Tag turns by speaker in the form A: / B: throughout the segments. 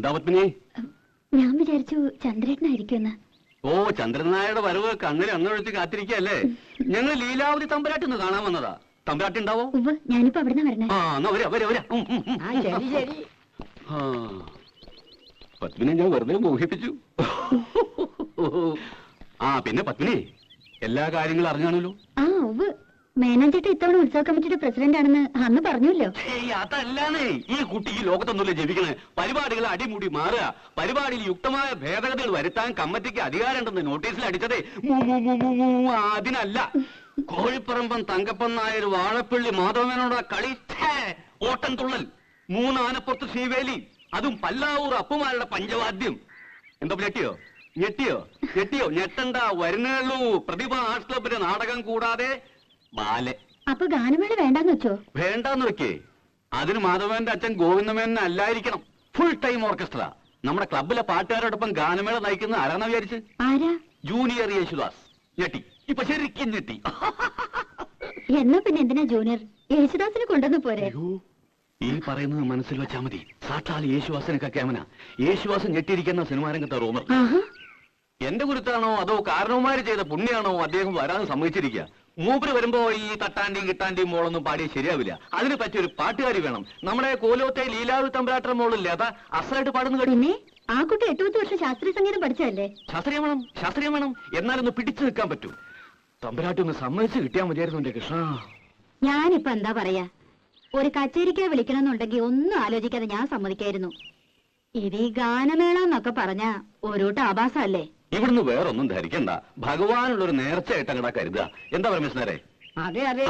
A: എന്താ പത്മിനി?
B: ഞാൻ വിചാരിച്ചു ചന്ദ്രേട്ടനായിരിക്കുമെന്ന്.
A: ഓ ചന്ദ്രനായരുടെ വരവ് കണ്ണിൽ അന്നൊഴിച്ച് കാത്തിരിക്കല്ലേ ഞങ്ങൾ ലീലാവതി തമ്പരാട്ടിന്ന് കാണാൻ വന്നതാ. തമ്പരാട്ടി ഉണ്ടാവോ?
B: ഞാനിപ്പോ അവിടെ വരണേ.
A: ആ എന്നാ വരാ വരാ വരാ. ഉം, ഉം, ഉം.
C: ആ ശരി ശരി.
A: ആ. പത്മിനെ ഞാൻ വെറുതെ മോഹിപ്പിച്ചു. ആ പിന്നെ പത്മിനി എല്ലാ കാര്യങ്ങളും അറിഞ്ഞാണല്ലോ?
B: ആ ഉവ്വ്. മേനോൻചേട്ട ഇത്തവണ ഉത്സവ കമ്മിറ്റിയുടെ പ്രസിഡന്റ് ആണെന്ന് അന്ന് പറഞ്ഞല്ലോ
A: അതല്ലാന്നേ. ഈ കുട്ടിക്ക് ലോകത്തൊന്നുമില്ല ജപിക്കണേ പരിപാടികൾ അടിമുടി മാറുക. പരിപാടിയിൽ യുക്തമായ ഭേദഗതികൾ വരുത്താൻ കമ്മിറ്റിക്ക് അധികാരമുണ്ടെന്ന് നോട്ടീസിൽ അടിച്ചതേ. അതിനല്ല. കോഴിപ്പറമ്പൻ തങ്കപ്പൻ നായർ വാഴപ്പള്ളി മാധവനോടാ കളി ഓട്ടം തുള്ളൽ. മൂന്നാനപ്പുറത്ത് ശ്രീവേലി അതും പല്ലാവൂർ അപ്പുമാരുടെ പഞ്ചവാദ്യം. എന്താ ഞെട്ടിയോ? ഞെട്ടിയോ? ഞെട്ടിയോ? ഞെട്ടണ്ട വരുന്നുള്ളൂ പ്രതിഭ ആർട്സ് ക്ലബിന്റെ നാടകം കൂടാതെ ബാലെ.
B: അപ്പൊ ഗാനമേള വേണ്ടെന്ന് വെച്ചോ?
A: വേണ്ടാന്ന് വെക്കേ. അതിന് മാധവന്റെ അച്ഛൻ ഗോവിന്ദമേനൻ അല്ലായിരിക്കണം. ഫുൾ ടൈം ഓർക്കസ്ട്ര നമ്മുടെ ക്ലബിലെ പാട്ടുകാരോടൊപ്പം ഗാനമേള നയിക്കുന്ന ആരാന്ന വിചാരിച്ച്?
B: ആരാ?
A: ജൂനിയർ യേശുദാസ്. ഞെട്ടി. ഇപ്പൊ ശരിക്കും ഞെട്ടി.
B: എന്നാ പിന്നെ എന്തിനാ ജൂനിയർ യേശുദാസിനെ കൊണ്ടുവന്ന് പോരെ.
A: ഈ പറയുന്നത് മനസ്സിൽ വെച്ചാ മതി. സാക്ഷാൽ യേശുവാസനൊക്കെ ക്യാമന. യേശുവാസൻ ഞെട്ടിയിരിക്കുന്ന സിനിമാരംഗത്തെ റൂമർ. എന്റെ കുരുത്താണോ അതോ കാരണവുമാര് ചെയ്ത പുണ്യാണോ അദ്ദേഹം വരാൻ സമ്മതിച്ചിരിക്കുക മൂപ്പര് വരുമ്പോ ഈ തട്ടാണ്ടിയും കിട്ടാണ്ടിയും മോളൊന്നും പാടിയ ശരിയാവില്ല. അതിന് പറ്റിയ ഒരു പാട്ടുകാരി വേണം. നമ്മുടെ കോലോത്തെ ലീലാവ് തമ്പരാട്ട മോളില്ലേ? അതാ അസലായിട്ട് പാടുന്ന കഴിഞ്ഞു
B: പിന്നെ ആ കുട്ടി എട്ട് പത്ത് വർഷം ശാസ്ത്രീയ സംഗീതം പഠിച്ചതല്ലേ?
A: ശാസ്ത്രീയം വേണം ശാസ്ത്രീയം വേണം. എന്നാലൊന്ന് പിടിച്ചു നിൽക്കാൻ പറ്റൂ. തമ്പരാട്ടി ഒന്ന് സമ്മതിച്ച് കിട്ടിയാൽ മതിയായിരുന്നു എന്റെ കൃഷ്ണ.
B: ഞാനിപ്പോ എന്താ പറയാ? ഒരു കച്ചേരിക്കാ വിളിക്കണമെന്നുണ്ടെങ്കിൽ ഒന്നും ആലോചിക്കാതെ ഞാൻ സമ്മതിക്കായിരുന്നു. ഇത് ഈ ഗാനമേള എന്നൊക്കെ പറഞ്ഞ ഒരു ആഭാസല്ലേ?
A: ഇവിടുന്ന് വേറൊന്നും ധരിക്കണ്ട. ഭഗവാനുള്ള ഒരു നേർച്ചയായിട്ട് അങ്ങടാ കരുതുക എന്താ പരമേശ്വരേ
C: അതെ അതെ.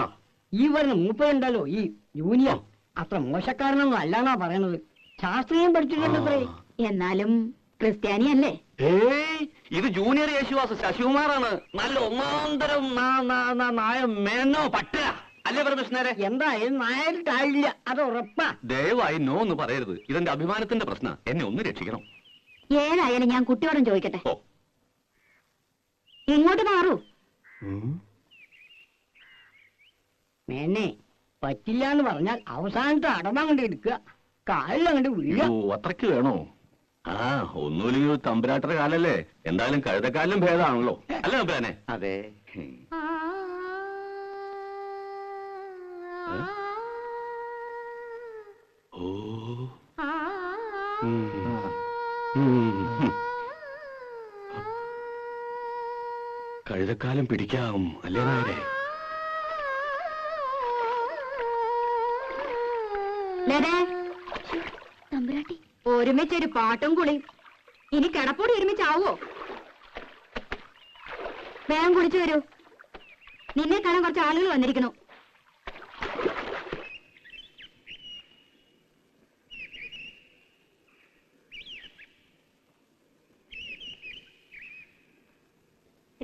C: ഈ വരുന്ന മൂപ്പയുണ്ടല്ലോ ഈ ജൂനിയർ. അത്ര മോശക്കാരനൊന്നും അല്ലാന്നാ പറയണത്. ശാസ്ത്രീയം പഠിച്ചിട്ടുണ്ടത്രേ.
B: എന്നാലും ക്രിസ്ത്യാനിയല്ലേ?
A: ഏയ് ഇത് ജൂനിയർ യേശുവാസ് ശശികുമാറാണ്. നല്ല ഒന്നാന്തരം നാ- നാ- നാ- നായ മേനോ പട്ട അല്ലേ പരമേശ്വരേ
C: എന്തായാലും നായരിട്ടായില്ല അത് ഉറപ്പാ.
A: ദയവായി നോ എന്ന് പറയരുത്. ഇതെന്റെ അഭിമാനത്തിന്റെ പ്രശ്നം. എന്നെ ഒന്ന് രക്ഷിക്കണം.
B: ഏതായാലും ഞാൻ കുട്ടിയോടും ചോദിക്കട്ടെ?
A: ഓ.
B: ഇങ്ങോട്ട് മാറൂ.
C: മേനെ പറ്റില്ല എന്ന് പറഞ്ഞാൽ അവസാനത്തെ അടമ കൊണ്ട് എടുക്കുക. കാലിലങ്ങോട്ട് വീഴോ
A: ഓ അത്രയ്ക്ക് വേണോ? ആ ഒന്നുമില്ലെങ്കിൽ ഒരു കാലല്ലേ? എന്തായാലും കഴുതക്കാലിലും ഭേദമാണല്ലോ. അല്ലേ തമ്പുരാനെ?
D: അതെ.
A: ഓ ഉം. ഉം. കഴുതക്കാലം പിടിക്കാം അല്ലേ നായരെ?
B: ഒരുമിച്ചൊരു പാട്ടും കുളിയും ഇനി കിടപ്പോടി ഒരുമിച്ചാവോ വേഗം കുളിച്ചു വരൂ. നിന്നെ കാണാൻ കുറച്ച് ആളുകൾ വന്നിരിക്കണു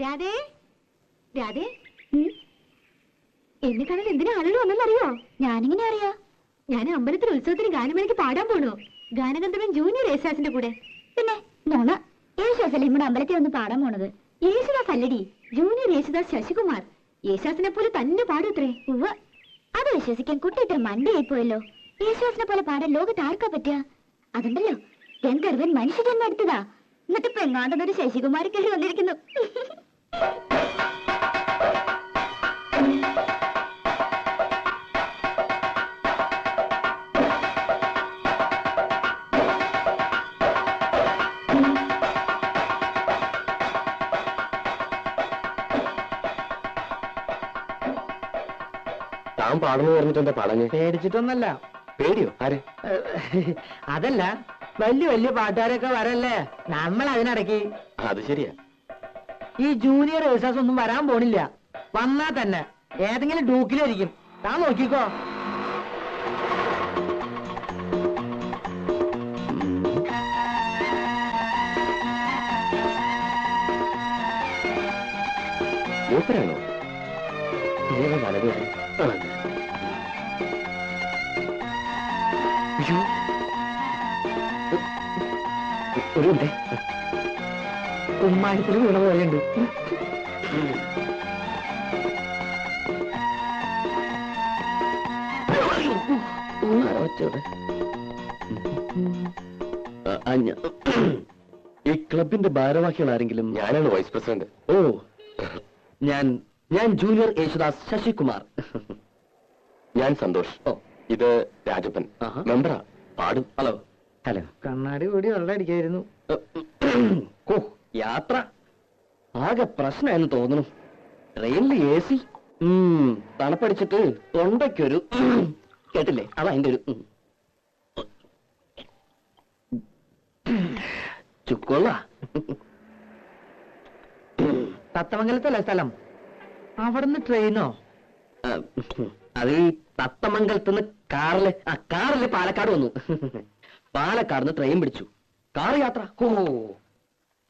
B: രാധേ? രാധേ? എന്നെ കാണാൻ എന്തിനാ ആളുകൾ വന്നെന്നറിയോ ഞാനിങ്ങനെ അറിയാ? ഞാൻ അമ്പലത്തിൽ ഉത്സവത്തിന് ഗാനമേളയ്ക്ക് പാടാൻ പോണു. ഗാനഗന്ധർവൻ ജൂനിയർ യേശുദാസിന്റെ കൂടെ. പിന്നെ നോണ യേശുദാസല്ലേ നമ്മുടെ അമ്പലത്തിൽ വന്ന് പാടാൻ പോണത്? യേശുദാസ് അല്ലടി ജൂനിയർ യേശുദാസ് ശശികുമാർ. യേശുദാസിനെ പോലെ തന്നെ പാടൂത്രേ. ഉവ്വ. അത് വിശ്വസിക്കാൻ കുട്ടിയിട്ട് മണ്ടിയായി പോയല്ലോ യേശുദാസിനെ പോലെ പാടാൻ ലോകത്ത് ആർക്കാ പറ്റുക അതുണ്ടല്ലോ ഗന്ധർവൻ മനുഷ്യജന്മം എടുത്തതാ. എന്നിട്ട് പെങ്ങാണ്ടെന്നൊരു ശശികുമാരി കയറി വന്നിരിക്കുന്നു.
D: താൻ പാടുന്നു പറഞ്ഞിട്ട് എന്താ പാടഞ്ഞ്?
C: പേടിച്ചിട്ടൊന്നല്ല.
D: പേടിയോ? ആരെ?
C: അതല്ല വലിയ വലിയ പാട്ടുകാരൊക്കെ വരല്ലേ? നമ്മൾ അതിനടക്കി
D: അത് ശരിയാ.
C: ഈ ജൂനിയർ ഏഴ്സാസ് ഒന്നും വരാൻ പോണില്ല. വന്നാ തന്നെ. ഏതെങ്കിലും ഡൂക്കിലായിരിക്കും. താൻ നോക്കിക്കോ.
D: ഒരു
C: കുമ്മായത്തിൽ വീണ
E: പോയുണ്ട് ഈ ക്ലബിന്റെ ഭാരവാഹികൾ ആരെങ്കിലും? ഞാനാണ് വൈസ് പ്രസിഡന്റ്. ഓ ഞാൻ ഞാൻ ജൂനിയർ യേശുദാസ് ശശികുമാർ. ഞാൻ സന്തോഷ്. ഓ. ഇത് രാജപ്പൻ. മെമ്പറാ. പാടും. ഹലോ. ഹലോ
C: കണ്ണാടി കൂടി വെള്ളം അടിക്കായിരുന്നു
E: യാത്ര. ആകെ പ്രശ്നമെന്ന് തോന്നുന്നു. ട്രെയിനിൽ എ സി. തണുപ്പടിച്ചിട്ട് തൊണ്ടയ്ക്കൊരു കേട്ടില്ലേ? അതാ അതിന്റെ ഒരു ചുക്കോള ചുക്കൊള്ള.
C: തത്തമംഗലത്തല്ലേ സ്ഥലം? അവിടുന്ന് ട്രെയിനോ?
E: അത് ഈ തത്തമംഗലത്ത് നിന്ന് കാറിൽ ആ കാറിൽ പാലക്കാട് വന്നു. പാലക്കാട് നിന്ന് ട്രെയിൻ പിടിച്ചു. കാർ യാത്ര. ഓ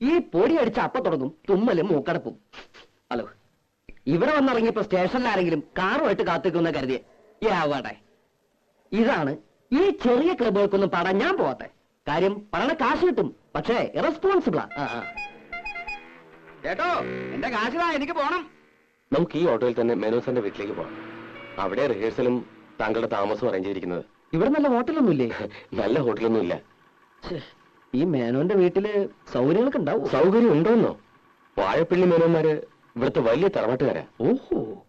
E: ഈ പൊടി അടിച്ച അപ്പ തുടങ്ങും തുമ്മലും മൂക്കടപ്പും. ഹലോ ഇവിടെ വന്നിറങ്ങിയപ്പോ സ്റ്റേഷനിൽ ആരെങ്കിലും കാറുമായിട്ട് കാത്തിക്കുന്ന കരുതിയെ. യാവാടെ ഇതാണ് ഈ ചെറിയ ക്ലബുകൾക്കൊന്നും പാടാൻ ഞാൻ പോവാത്തെ. കാര്യം പറയണ കാശ് കിട്ടും പക്ഷേ ഇറസ്പോൺസിബിളാ
A: ചേട്ടോ എന്റെ കാശിതാ എനിക്ക് പോണം.
E: നമുക്ക് ഈ ഓട്ടോയിൽ തന്നെ മെനോസന്റെ വീട്ടിലേക്ക് പോകാം. അവിടെ റിഹേഴ്സലും താങ്കളുടെ താമസവും അറേഞ്ച് ചെയ്തിരിക്കുന്നത്. ഇവിടെ നല്ല ഹോട്ടലൊന്നുമില്ലേ? നല്ല ഹോട്ടലൊന്നും ഇല്ല ഈ മേനോന്റെ വീട്ടിൽ സൗകര്യങ്ങളൊക്കെ ഉണ്ടാവും? സൗകര്യം ഉണ്ടോന്നോ? വാഴപ്പിള്ളി മേനോന്മാര് ഇവിടുത്തെ വലിയ തറവാട്ടുകാരാ. ഓഹോ.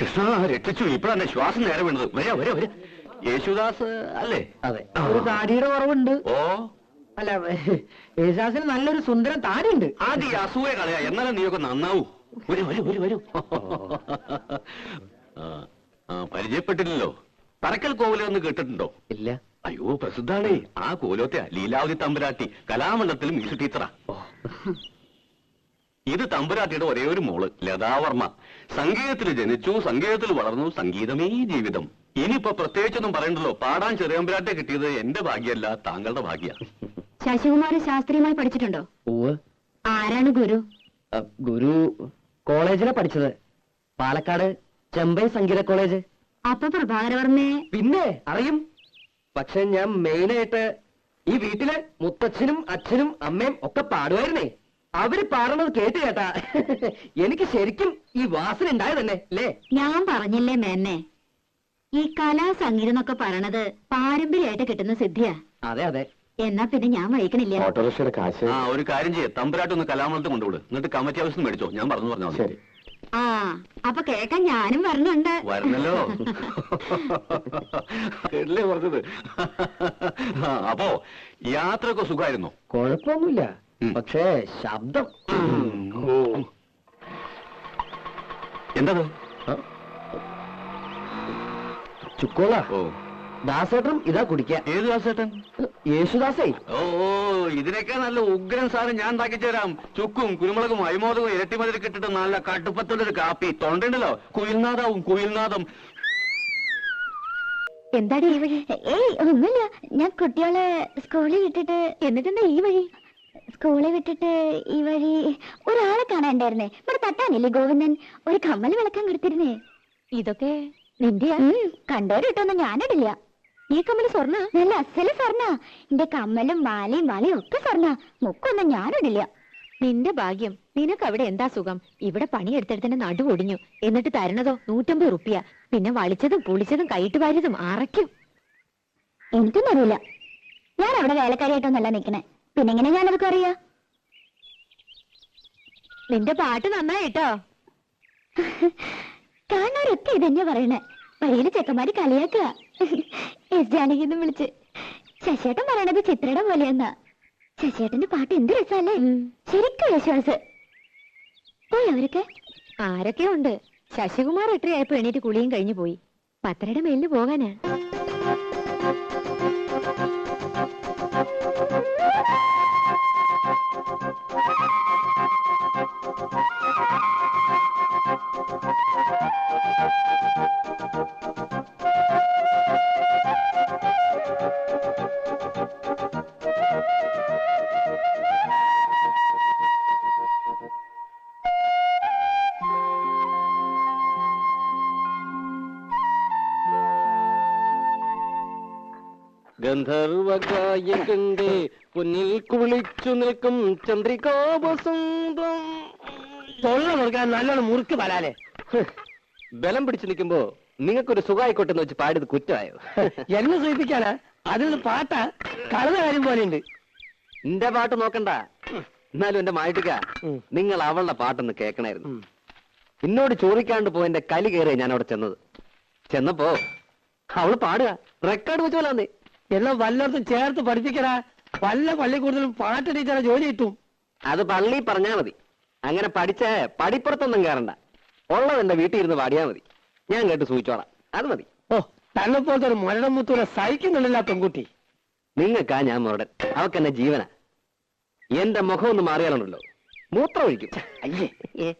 A: കൃഷ്ണ രക്ഷിച്ചു. ഇപ്പഴാണ് ശ്വാസം നേരെ വീണത്. വരാ വരാ വരാ. യേശുദാസ് അല്ലേ?
E: അതെ.
C: ഒരു താടിയുടെ കുറവുണ്ട്.
A: ഓ.
C: അല്ല യേശുദാസിന് നല്ലൊരു സുന്ദരം താടിയുണ്ട്.
A: ആദ്യം ഈ അസൂയ കളയാ. എന്നാലും നീയൊക്കെ നന്നാവൂ. വരൂ വരൂ വരൂ വരൂ. ആ, ആ, പരിചയപ്പെട്ടില്ലല്ലോ. പറക്കൽ കോവിലെന്ന് കേട്ടിട്ടുണ്ടോ?
E: ഇല്ല.
A: അയ്യോ പ്രസിദ്ധാണേ. ആ കോലോത്തെ ലീലാവതി തമ്പുരാട്ടി കലാമണ്ഡലത്തിൽ മ്യൂസിക് ടീച്ചറാ. ഇത് തമ്പുരാട്ടിയുടെ ഒരേ ഒരു മോൾ ലതാവർമ്മ സംഗീതത്തിൽ ജനിച്ചു സംഗീതത്തിൽ വളർന്നു സംഗീതമേ ജീവിതം. ഇനിയിപ്പോ പ്രത്യേകിച്ചൊന്നും പറയണ്ടല്ലോ. പാടാൻ ചെറിയമ്പുരാട്ടെ കിട്ടിയത് എന്റെ ഭാഗ്യമല്ല താങ്കളുടെ ഭാഗ്യ.
F: ശശികുമാർ ശാസ്ത്രീയമായി പഠിച്ചിട്ടുണ്ടോ?
E: ഓ
F: ആരാണ് ഗുരു?
E: ഗുരു കോളേജിലെ പഠിച്ചത്. പാലക്കാട് ചെമ്പൈ സംഗീത കോളേജ്.
F: അപ്പൊ പ്രഭാകരവർമ്മയെ
E: പിന്നെ അറിയും. പക്ഷെ ഞാൻ മെയിനായിട്ട് ഈ വീട്ടിലെ മുത്തച്ഛനും അച്ഛനും അമ്മയും ഒക്കെ പാടുമായിരുന്നേ. അവർ പാടുന്നത് കേട്ട് കേട്ടാ. എനിക്ക് ശരിക്കും ഈ വാസന ഉണ്ടായതന്നെ അല്ലേ?
F: ഞാൻ പറഞ്ഞില്ലേ മേന്നെ ഈ കലാ സംഗീതം എന്നൊക്കെ പറയണത് പാരമ്പര്യമായിട്ട് കിട്ടുന്ന സിദ്ധിയാ.
E: അതെ അതെ.
F: എന്നാ പിന്നെ ഞാൻ വഹിക്കണില്ല
E: ഓട്ടോറിക്ഷയുടെ കാശ്.
A: ആ ഒരു കാര്യം ചെയ്യ. തമ്പുരാട്ടൊന്ന് കലാമലത്ത് കലാമണ്ഡലത്തിൽ കൊണ്ടുവിട്. എന്നിട്ട് കമ്മിറ്റി ഹൗസിൽ നിന്ന് മേടിച്ചോ. ഞാൻ പറഞ്ഞു പറഞ്ഞാൽ
E: ശരി.
F: ആ അപ്പൊ കേക്കാൻ ഞാനും വരണുണ്ട്.
A: വരണല്ലോ. കേട്ടില്ലേ പറഞ്ഞത്? ആ, അപ്പോ യാത്രയൊക്കെ സുഖമായിരുന്നു
E: കുഴപ്പമൊന്നുമില്ല.
A: ഉം.
E: പക്ഷേ ശബ്ദം.
A: എന്തത്?
E: ചുക്കോള.
A: ഓ.
E: ദാസേട്ടനും ഇതാ കുടിക്കാൻ
A: ഏത് ദാസേട്ടൻ?
E: യേശുദാസേ.
A: ഓ ഓ, ഇതിനൊക്കെ നല്ല ഉഗ്രൻ സാധനം ഞാൻ ഉണ്ടാക്കി തരാം. ചുക്കും കുരുമുളകും അരിമോദകവും ഇരട്ടിമതിൽ കിട്ടിട്ട് നല്ല കടുപ്പത്തുള്ളൊരു കാപ്പി. തൊണ്ടുണ്ടല്ലോ കുയിൽനാഥാവും കുയിൽനാഥം.
F: എന്താടി ഈ വഴി? ഏയ് ഒന്നുമില്ല. ഞാൻ കുട്ടികളെ സ്കൂളിൽ വിട്ടിട്ട് എന്നിട്ടെന്താ ഈ വഴി? സ്കൂളിൽ വിട്ടിട്ട് ഈ വഴി ഒരാളെ കാണാണ്ടായിരുന്നേ ഇവിടെ തട്ടാനില്ലേ ഗോവിന്ദൻ? ഒരു കമ്മൽ വിളക്കാൻ കൊടുത്തിരുന്നേ. ഇതൊക്കെ നിന്റെ കണ്ടോരിട്ടൊന്നും ഞാനിടില്ല. ഈ കമ്മൽ സ്വർണ? നല്ല അസൽ സ്വർണ. എന്റെ കമ്മലും മാലയും വളയും ഒക്കെ സ്വർണ. മുക്കൊന്നും ഞാനിടില്ല. നിന്റെ ഭാഗ്യം. നിനക്ക് അവിടെ എന്താ സുഖം? ഇവിടെ പണിയെടുത്തെടുത്തിന്റെ നടു ഒടിഞ്ഞു. എന്നിട്ട് തരണതോ? നൂറ്റമ്പത് റുപ്യ. പിന്നെ വളിച്ചതും പുളിച്ചതും കൈയിട്ട് വാരിയതും അറയ്ക്കും. എനിക്കൊന്നും അറിയില്ല ഞാൻ അവിടെ വേലക്കാരിയായിട്ടൊന്നല്ല നിക്കണേ പിന്നെ എങ്ങനെ അവർക്ക് അറിയാ നിന്റെ പാട്ട് നന്നായിട്ടോ കാണാറൊക്കെ ഇതന്നെ പറയണേ. വഴിയിൽ ചെക്കന്മാര് കളിയാക്കുക. എസ് ജാനകിന്ന് വിളിച്ച്. ശശിയേട്ടൻ പറയണത് ചിത്രയുടെ പോലെയെന്നാ. ശശേട്ടന്റെ പാട്ട് എന്ത് രസമല്ലേ? ശരിക്കും യേശുദാസ്. പോയി അവരൊക്കെ. ആരൊക്കെ ഉണ്ട്. ശശികുമാർ എട്ടരയായപ്പോ എണീറ്റ് കുളിയും കഴിഞ്ഞു പോയി. പത്തരയുടെ മേലിന് പോകാനാ.
E: ഗന്ധർവകായകന്റെ പൊന്നിൽ കുളിച്ചു നിൽക്കും ചന്ദ്രികാവസന്തം
C: തൊള്ള കൊടുക്കാൻ നല്ലോണം മുറുക്ക് വരാലേ
D: ബലം പിടിച്ചു നിൽക്കുമ്പോ നിങ്ങൾക്കൊരു സുഖമായിക്കോട്ടെ എന്ന് വെച്ച് പാടിയത് കുറ്റമായോ?
C: എന്നെ സൂചിപ്പിക്കാനാ? അതിൽ പാട്ടാ കളന്ന കാര്യം പോലെ ഉണ്ട്
D: എന്റെ പാട്ട് നോക്കണ്ട. എന്നാലും എന്റെ മായിട്ടിക്ക
C: ഉം.
D: നിങ്ങൾ അവളുടെ പാട്ടൊന്ന് കേൾക്കണായിരുന്നു.
C: ഉം.
D: എന്നോട് ചോദിക്കാണ്ട് പോയി എന്റെ കലി കയറിയ ഞാൻ അവിടെ ചെന്നത്. ചെന്നപ്പോ അവൾ പാടുക. റെക്കോർഡ് വെച്ച് പോലെ
C: എല്ലാം വല്ലയിടത്തും ചേർത്ത് പഠിപ്പിക്കടാ. വല്ല പള്ളിക്കൂടുതലും പാട്ട് ടീച്ചറെ ജോലി കിട്ടും.
D: അത് പള്ളി പറഞ്ഞാ മതി. അങ്ങനെ പഠിച്ച പടിപ്പുറത്തൊന്നും കയറണ്ട ഉള്ളത് എന്റെ വീട്ടിൽ ഇരുന്ന് പാടിയാ മതി. ഞാൻ കേട്ട് സൂചിച്ചോളാം. അത് മതി.
C: ഓ തന്നെ പോലത്തെ ഒരു മുരടം മുത്തൂരെ സഹിക്കുന്നുണ്ടല്ല പെൺകുട്ടി.
D: നിങ്ങൾക്കാ ഞാൻ മുരടൻ. അവക്കെന്നെ ജീവന. എന്റെ മുഖം ഒന്ന് മാറിയാലുണ്ടല്ലോ. മൂത്രം ഒഴിക്കും. അയ്യേ.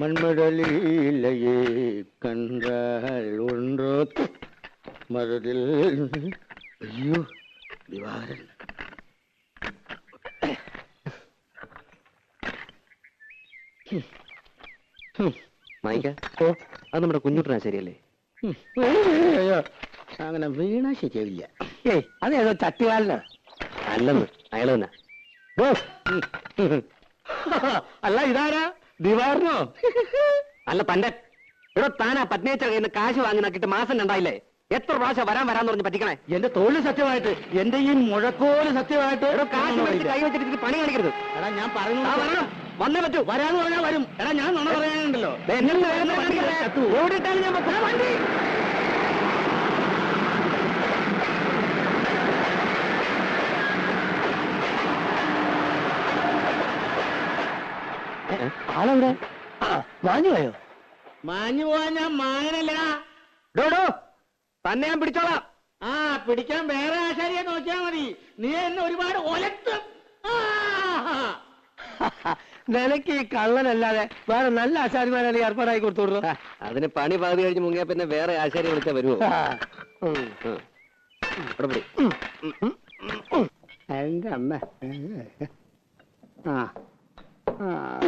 G: മൺമടലിലയെ കണ്ടാൽ മരതിൽ അയ്യോ ദിവാകരൻ.
D: മായിക്ക ഓ അത് നമ്മുടെ കുഞ്ഞുട്ടനാ ശരിയല്ലേ?
G: അങ്ങനെ വീണാ ശരിയാവില്ല.
C: ഏയ് അതേതോ ചട്ടുകാലനാ
D: അല്ലെന്ന് അയാൾ തന്നെ
C: അല്ല ഇതാരാ? ദിവാറിനോ
D: അല്ല തന്റെ ഇവിടെ താനാ പത്നിയച്ച കയ്യിൽ നിന്ന് കാശ് വാങ്ങി നോക്കിയിട്ട് മാസം രണ്ടായില്ലേ? എത്ര പ്രാവശ്യം വരാൻ വരാന്ന് പറഞ്ഞ് പറ്റിക്കണേ?
G: എന്റെ തോൽ സത്യമായിട്ട് എന്റെ ഈ മുഴക്കോൽ സത്യമായിട്ട്
D: കാശ് മേടിച്ച് കൈ വെച്ചിട്ട് പണി കാണിക്കരുത്.
G: എടാ ഞാൻ പറഞ്ഞു
D: വന്നേ പറ്റൂ.
G: വരാന്ന് പറഞ്ഞാൽ വരും. എടാ ഞാൻ നുണ പറയാനുണ്ടല്ലോ.
D: ഓടിട്ടാണ്? ഞാൻ. വണ്ടി.
C: ആളെവിടെ? മാഞ്ഞു പോയോ
G: മാഞ്ഞു പോവാൻ ഞാൻ മാങ്ങനല്ല
D: ഡോ, ഡോ. തന്നെ ഞാൻ പിടിച്ചോളാം.
G: ആ പിടിക്കാൻ വേറെ ആശാരിയെ നോക്കിയാ മതി. നീ എന്നെ ഒരുപാട് ഒലത്തും.
C: നിനക്ക് ഈ കള്ളനല്ലാതെ വേറെ നല്ല ആശാരിമാരാണ് ഏർപ്പാടായി
D: കൊടുത്തോളൂ അതിന് പണി പകുതി കഴിഞ്ഞ് മുങ്ങിയ പിന്നെ വേറെ ആശാരി വിളിച്ചാ വരുമോ.
G: എന്റെ അമ്മ. ആ. ആ.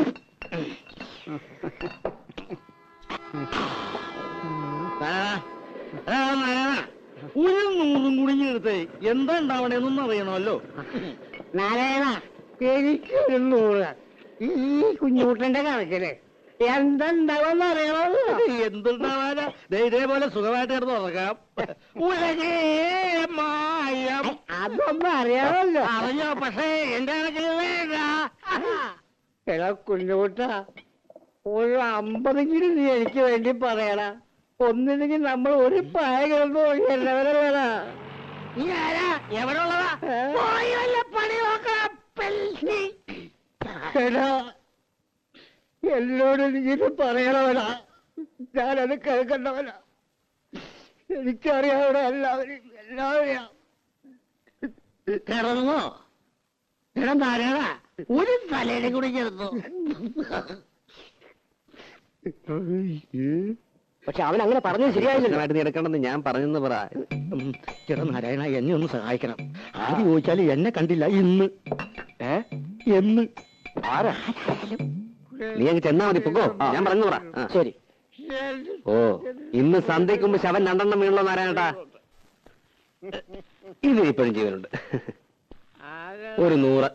G: കുടുങ്ങിയെടുത്ത് എന്താ ഉണ്ടാവണേന്നൊന്നും അറിയണമല്ലോ. നാരായണ എനിക്ക് ഒരു നൂറ് ഈ കുഞ്ഞൂട്ടന്റെ കണക്കിൽ എന്തുണ്ടാവെന്ന് അറിയണമല്ലോ. എന്തുണ്ടാവാനാ? ദേ ഇതേപോലെ സുഖമായിട്ട് കിടന്ന് ഉറങ്ങാം. ഉലകേ മായം. അതൊന്നും അറിയാമല്ലോ അറിയോ പക്ഷേ എന്റെ കണക്കിൽ വേണ്ട. എടാ കുഞ്ഞൂട്ട ഒരു അമ്പതെങ്കിലും നീ എനിക്ക് വേണ്ടി പറയണ ഒന്നില്ലെങ്കിൽ നമ്മൾ ഒരു പായ കിടന്നു എല്ലാവരും നീ ആരാ എവിടെ ഉള്ളതാ പോയി വല്ല പണി നോക്കാം പെൽസി. എടാ എന്നോട് നീ ഇത് പറയണവനാ. ഞാനത് കേൾക്കണ്ടവനാ. എനിക്കറിയാവുന്ന എല്ലാവരും എല്ലാവരെയും. കിടന്നോ ഇടം നാരായണ ഒരു തലയുടെ കൂടി കിടന്നു.
D: പക്ഷെ അവൻ അങ്ങനെ പറഞ്ഞത് ശരിയായില്ല. നീ എടുക്കണമെന്ന് ഞാൻ പറഞ്ഞെന്ന് പറ.
G: ചേട്ടാ നാരായണ എന്നെ ഒന്ന് സഹായിക്കണം. ആദ്യം ചോദിച്ചാൽ എന്നെ കണ്ടില്ല. ഇന്ന്.
D: ഏ?
G: എന്ന്
D: ആരാ? നീ അങ്ങ് ചെന്നാ മതി പൊക്കോ. ഞാൻ പറഞ്ഞു പറ.
C: ശരി.
D: ഓ ഇന്ന് സന്ധ്യക്ക് മുമ്പ് ശവൻ രണ്ടെണ്ണം വീണല്ലോ നാരായണട്ടാ. ഇത് ഇപ്പോഴും ജീവനുണ്ട്. ഒരു നൂറ്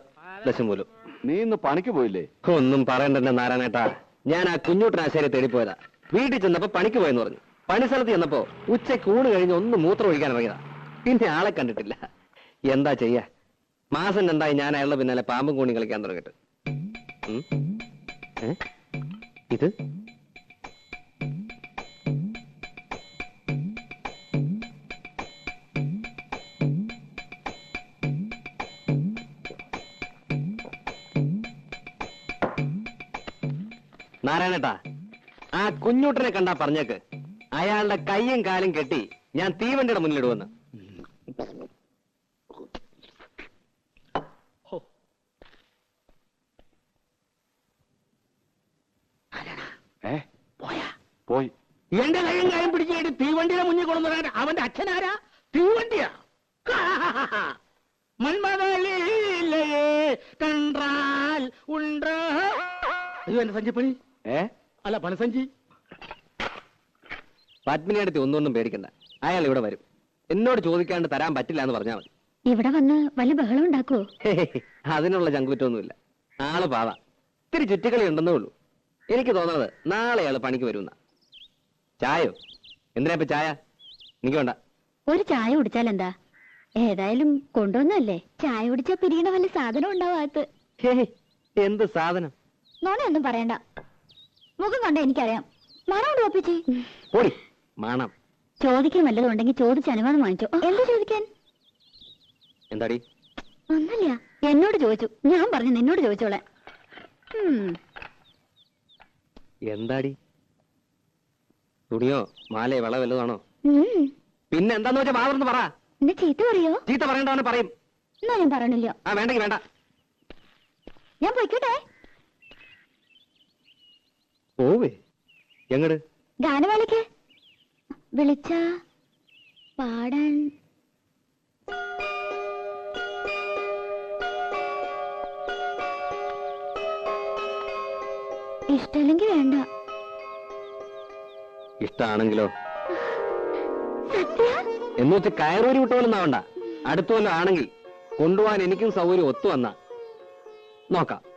D: ദശമൂലം
A: നീ ഇന്ന് പണിക്ക് പോയില്ലേ?
D: ഒന്നും പറയണ്ടെന്നെ നാരായണേട്ടാ. ഞാൻ ആ കുഞ്ഞൂട്ടനാശാരി തേടിപ്പോയതാ വീട്ടിൽ ചെന്നപ്പോ പണിക്ക് പോയെന്ന് പറഞ്ഞു. പണി സ്ഥലത്ത് ചെന്നപ്പോ ഉച്ചയ്ക്ക് ഊണ് കഴിഞ്ഞ് ഒന്ന് മൂത്രം ഒഴിക്കാൻ ഇറങ്ങിയതാ പിന്നെ ആളെ കണ്ടിട്ടില്ല. എന്താ ചെയ്യാ? മാസം രണ്ടായി ഞാൻ അയാളുടെ പിന്നാലെ പാമ്പും കൂണി കളിക്കാൻ തുടങ്ങിട്ട് ഇത്? നാരായണേട്ടാ കുഞ്ഞൂട്ടനെ കണ്ടാ പറഞ്ഞേക്ക്. അയാളുടെ കൈയും കാലും കെട്ടി ഞാൻ തീവണ്ടിയുടെ മുന്നിലിടുവെന്ന്.
A: പോയി.
G: എന്റെ കൈയും കാലം പിടിച്ചിട്ട് തീവണ്ടിയുടെ മുന്നിൽ കൊണ്ടുവരാൻ അവന്റെ അച്ഛനാരാ? തീവണ്ടിയാ? മന്മതലേ കണ്ടാൽ ഉണ്ട്? അയ്യോ എന്റെ സഞ്ചിപ്പണി.
A: ഏ?
G: അല്ല പണസഞ്ചി
D: പത്മിനി അടുത്ത് ഒന്നൊന്നും പേടിക്കണ്ട. അയാൾ ഇവിടെ വരും. എന്നോട് ചോദിക്കാണ്ട് തരാൻ പറ്റില്ല എന്ന് പറഞ്ഞാൽ മതി.
B: ഇവിടെ വന്ന് വല്ല ബഹളം ഉണ്ടാക്കുവോ?
D: അതിനുള്ള ചങ്കുറ്റൊന്നുമില്ല. ആൾ പാവ. ഇത്തിരി ചുറ്റിക്കളി ഉണ്ടെന്നേ ഉള്ളൂ. എനിക്ക് തോന്നുന്നത് നാളെ അയാൾ പണിക്ക് വരുന്ന ചായോ? എന്തിനാ ഇപ്പൊ ചായ? എനിക്ക് വേണ്ട.
B: ഒരു ചായ കുടിച്ചാൽ എന്താ ഏതായാലും കൊണ്ടുവന്നല്ലേ ചായ കുടിച്ചാ പിരിയണ വല്ല സാധനം ഉണ്ടാവാത്ത
D: എന്ത് സാധനം?
B: നോണയൊന്നും പറയണ്ട. മുഖം കണ്ട എനിക്കറിയാം. മണം
D: പോടി മാണം.
B: ചോദിക്കാൻ വല്ലതും ഉണ്ടെങ്കിൽ ചോദിച്ച് അനുവാദം വാങ്ങിച്ചോ എന്ത് ചോദിക്കാൻ?
D: എന്താടി?
B: ഒന്നല്ല എന്നോട് ചോദിച്ചു. ഞാൻ പറഞ്ഞു നിന്നോട് ചോദിച്ചോളെ.
D: എന്താടി? തുണിയോ മാലയോ വള വല്ലതാണോ പിന്നെ എന്താന്ന് വെച്ചാ മാവർന്ന് പറ.
B: എന്നെ ചീത്ത പറയോ?
D: ചീത്ത പറയണ്ടവനെ പറയും.
B: എന്നാ ഞാൻ പറയണില്ല
D: ആ വേണ്ടെങ്കിൽ വേണ്ട.
B: ഞാൻ പോയിക്കോട്ടെ.
D: പോവേ. എങ്ങട്?
B: ഗാനമേളയ്ക്ക് വിളിച്ച പാടാൻ. ഇഷ്ടല്ലെങ്കിൽ വേണ്ട.
D: ഇഷ്ടാണെങ്കിലോ? എന്ന് വെച്ച് കയറൂരി വിട്ടോലൊന്നും ആവണ്ട അടുത്തു വല്ലതും ആണെങ്കിൽ കൊണ്ടുപോകാൻ എനിക്കും സൗകര്യം ഒത്തു വന്ന. നോക്കാം.